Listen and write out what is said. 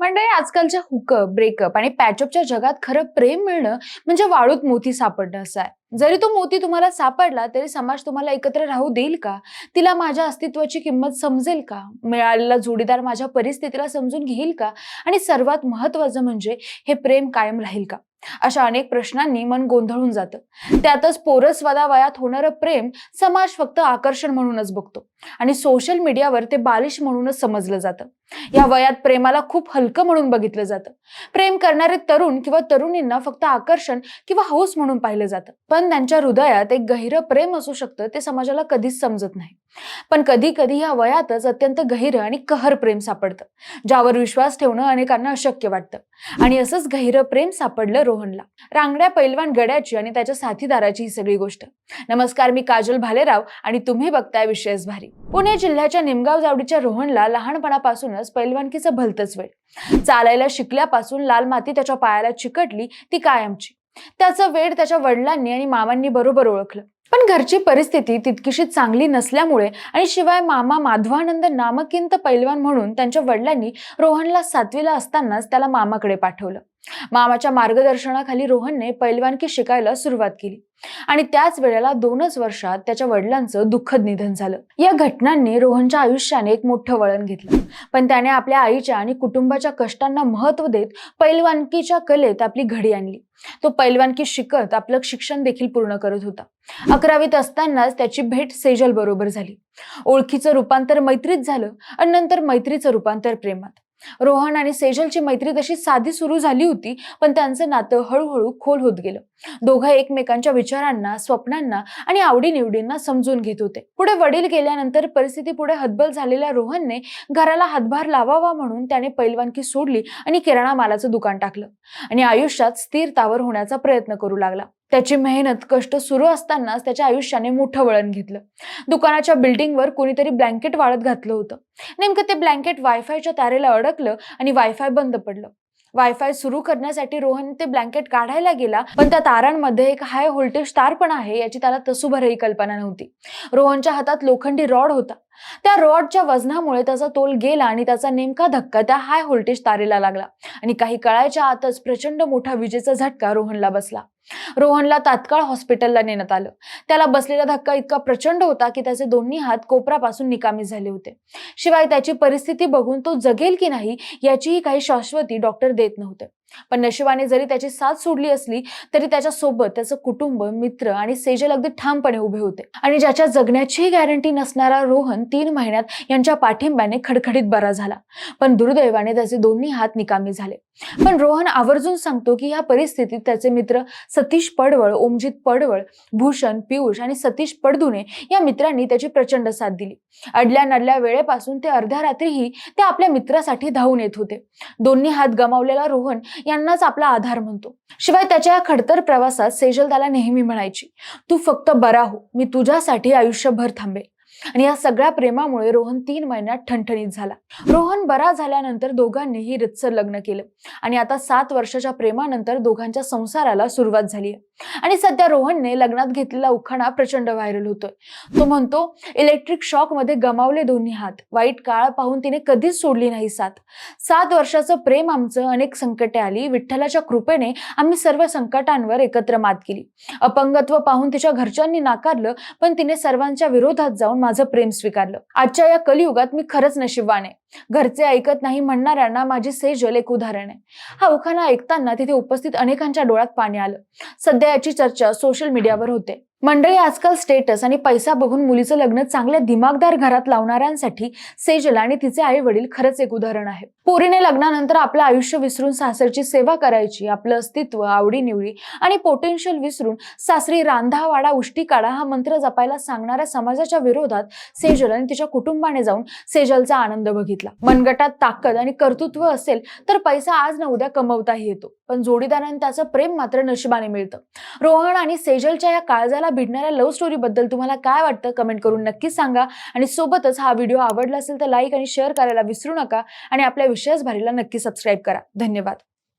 म्हणजे आजकालच्या hookup breakup आणि पॅचअपच्या जगात खरं प्रेम मिळणं म्हणजे वाळूत मोती सापडणं असं आहे. जरी तो मोती तुम्हाला सापडला तरी समाज तुम्हाला एकत्र राहू देईल का? तिला माझ्या अस्तित्वाची किंमत समजेल का? मिळालेला जोडीदार माझ्या परिस्थितीला समजून घेईल का? आणि सर्वात महत्वाचं म्हणजे हे प्रेम कायम राहील का? अशा अनेक प्रश्नांनी मन गोंधळून जातं. त्यातच पोरस्वादा वयात होणारं प्रेम समाज फक्त आकर्षण म्हणूनच बघतो. आणि सोशल मीडियावर ते बालिश म्हणूनच समजलं जातं. या वयात प्रेमाला खूप हलकं म्हणून बघितलं जातं. प्रेम करणारे तरुण किंवा तरुणींना फक्त आकर्षण किंवा हौस म्हणून पाहिलं जातं. पण त्यांच्या हृदयात एक गहिरं प्रेम असू शकतं ते समाजाला कधीच समजत नाही. पण कधी कधी या वयातच अत्यंत गहिरं आणि कहर प्रेम सापडतं ज्यावर विश्वास ठेवणं अनेकांना अशक्य वाटतं. आणि असंच गहिरं प्रेम सापडलं रोहनला. रांगड्या पैलवान गड्याची आणि त्याच्या साथीदाराची ही सगळी गोष्ट. नमस्कार मी काजल भालेराव आणि तुम्ही बघताय विशेष भारी. पुणे जिल्ह्याच्या निमगाव जावडीच्या रोहनला लहानपणापासूनच पैलवानकीचं भलतच वेळ चालायला शिकल्यापासून लाल माती त्याच्या पायाला चिकटली ती कायमची. त्याचं वेळ त्याच्या वडिलांनी आणि मामांनी बरोबर ओळखलं. पण घरची परिस्थिती तितकीशी चांगली नसल्यामुळे आणि शिवाय मामा माधवानंद नामकिंत पैलवान म्हणून त्यांच्या वडिलांनी रोहनला सातवीला असतानाच त्याला मामाकडे पाठवलं. मामाच्या मार्गदर्शनाखाली रोहनने पैलवानकी शिकायला सुरुवात केली. आणि त्याच वेळेला दोनच वर्षात त्याच्या वडिलांचं दुःखद निधन झालं. या घटनांनी रोहनच्या आयुष्याने एक मोठं वळण घेतलं. पण त्याने आपल्या आईच्या आणि कुटुंबाच्या कष्टांना महत्त्व देत पैलवानकीच्या कलेत आपली घडी आणली. तो पैलवानकी शिकत आपलं शिक्षण देखील पूर्ण करत होता. अकरावीत असतानाच त्याची भेट सेजल बरोबर झाली. ओळखीचं रूपांतर मैत्रीत झालं आणि नंतर मैत्रीचं रूपांतर प्रेमात. रोहन आणि सेजलची मैत्री तशी साधी सुरू झाली होती पण त्यांचं नातं हळूहळू खोल होत गेलं. दोघं एकमेकांच्या विचारांना स्वप्नांना आणि आवडीनिवडींना समजून घेत होते. पुढे वडील गेल्यानंतर परिस्थिती पुढे हतबल झालेल्या रोहनने घराला हातभार लावावा म्हणून त्याने पैलवानकी सोडली आणि किराणा मालाचं दुकान टाकलं आणि आयुष्यात स्थिरतावर होण्याचा प्रयत्न करू लागला. त्याची मेहनत कष्ट सुरू असतानाच त्याच्या आयुष्याने मोठं वळण घेतलं. दुकानाच्या बिल्डिंगवर कोणीतरी ब्लँकेट वाळत घातलं होतं. नेमकं ते ब्लँकेट वायफायच्या तारेला अडकलं आणि वायफाय बंद पडलं. वायफाय सुरू करण्यासाठी रोहन ते ब्लँकेट काढायला गेला पण त्या तारांमध्ये एक हाय व्होल्टेज तार पण आहे याची त्याला तसुभरही कल्पना नव्हती. रोहनच्या हातात लोखंडी रॉड होता. त्या रॉडच्या वजनामुळे त्याचा तोल गेला आणि त्याचा नेमका धक्का त्या हाय व्होल्टेज तारेला लागला. आणि काही कळायच्या आतच प्रचंड मोठा विजेचा झटका रोहनला बसला. रोहनला तात्काळ हॉस्पिटलला नेण्यात आलं. त्याला बसलेला धक्का इतका प्रचंड होता की त्याचे दोन्ही हात कोपरापासून निकामी झाले होते. शिवाय त्याची परिस्थिती बघून तो जगेल की नाही याचीही काही शाश्वती डॉक्टर देत नव्हते. पण नशिबाने जरी त्याची साथ सोडली असली तरी त्याच्यासोबत त्याचं कुटुंब मित्र आणि सेजल अगदी ठामपणे उभे होते. आणि ज्याच्या जगण्याचीही गॅरंटी नसणारा रोहन तीन महिन्यात यांच्या पाठिंब्याने खडखडीत बरा झाला. पण दुर्दैवाने त्याचे दोन्ही हात निकामी झाले. पण रोहन आवर्जून सांगतो की या परिस्थितीत त्याचे मित्र सतीश पडवळ ओमजित पडवळ भूषण पियुष आणि सतीश पडदुने या मित्रांनी त्याची प्रचंड साथ दिली. अडल्या नडल्या वेळेपासून ते अर्ध्या रात्रीही ते आपल्या मित्रासाठी धावून येत होते. दोन्ही हात गमावलेला रोहन यांनाच आपला आधार म्हणतो. शिवाय त्याच्या या खडतर प्रवासात सेजल त्याला नेहमी म्हणायची तू फक्त बरा हो मी तुझ्यासाठी आयुष्यभर थांबे आणि या सगळ्या प्रेमामुळे रोहन तीन महिन्यात ठणठणीत झाला. रोहन बरा झाल्यानंतर दोघांनीही रितसर लग्न केलं आणि आता सात वर्षाच्या प्रेमानंतर दोघांच्या संसाराला सुरुवात झाली आहे. आणि सध्या रोहनने लग्नात घेतलेला उखाणा प्रचंड व्हायरल होतोय. तो म्हणतो इलेक्ट्रिक शॉकमध्ये गमावले दोन्ही हात. वाईट काळ पाहून तिने कधीच सोडली नाही साथ. सात वर्षाचं प्रेम आमचं अनेक संकटे आली. विठ्ठलाच्या कृपेने आम्ही सर्व संकटांवर एकत्र मात केली. अपंगत्व पाहून तिच्या घरच्यांनी नाकारलं पण तिने सर्वांच्या विरोधात जाऊन माझं प्रेम स्वीकारलं. आजच्या या कलियुगात मी खरंच नशीबवान आहे. घरचे ऐकत नाही म्हणणाऱ्यांना माझी सेजल एक उदाहरण आहे. हा उखाणा ऐकताना तिथे उपस्थित अनेकांच्या डोळ्यात पाणी आलं. सध्या याची चर्चा सोशल मीडियावर होते. मंडळी आजकाल स्टेटस आणि पैसा बघून मुलीचं लग्न चांगल्या दिमागदार घरात लावणाऱ्यांसाठी सेजल आणि तिचे आई वडील खरंच एक उदाहरण आहे. पोरीने लग्नानंतर आपलं आयुष्य विसरून सासरची सेवा करायची आपलं अस्तित्व आवडीनिवडी आणि पोटेन्शियल विसरून सासरी रांधा वाडा उष्टी काढा हा मंत्र जपायला सांगणाऱ्या समाजाच्या विरोधात सेजल आणि तिच्या कुटुंबाने जाऊन सेजलचा आनंद बघितला. मनगटात ताकद आणि कर्तृत्व असेल तर पैसा आज ना उद्या कमवताही येतो. पण जोडीदाराने त्याचं प्रेम मात्र नशिबाने मिळतं. रोहन आणि सेजलच्या या काळजाला भिडणाऱ्या लव्ह स्टोरीबद्दल तुम्हाला काय वाटतं कमेंट करून नक्कीच सांगा. आणि सोबतच हा व्हिडिओ आवडला असेल तर लाईक आणि शेअर करायला विसरू नका. आणि आपल्या विषयास भारीला नक्की सबस्क्राईब करा. धन्यवाद.